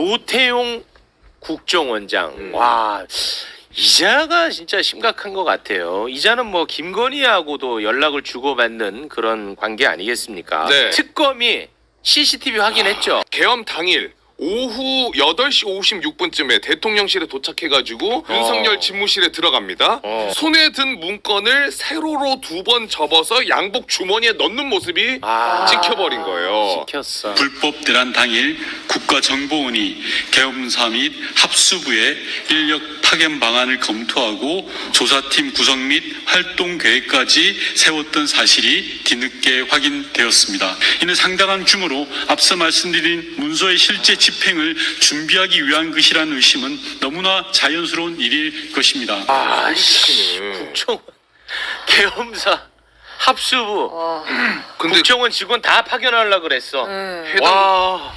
조태용 국정원장. 음. 와, 이자가 진짜 심각한 것 같아요. 이자는 뭐 김건희하고도 연락을 주고받는 그런 관계 아니겠습니까? 네. 특검이 CCTV 확인했죠. 계엄 당일 오후 8시 56분쯤에 대통령실에 도착해가지고 윤석열 집무실에 들어갑니다. 어. 손에 든 문건을 세로로 두 번 접어서 양복 주머니에 넣는 모습이 아, 찍혀버린 거예요. 찍혔어. 불법 대란 당일 국가정보원이 계엄사 및 합수부의 인력 파견 방안을 검토하고 조사팀 구성 및 활동 계획까지 세웠던 사실이 뒤늦게 확인되었습니다. 이는 상당한 규모로 앞서 말씀드린 문서의 실제 집 행을 준비하기 위한 것이라는 의심은 너무나 자연스러운 일일 것입니다. 아, 씨. 음. 국정원, 계엄사, 합수부, 와. 근데 국정원 직원 다 파견하려고 그랬어. 음. 해당 와.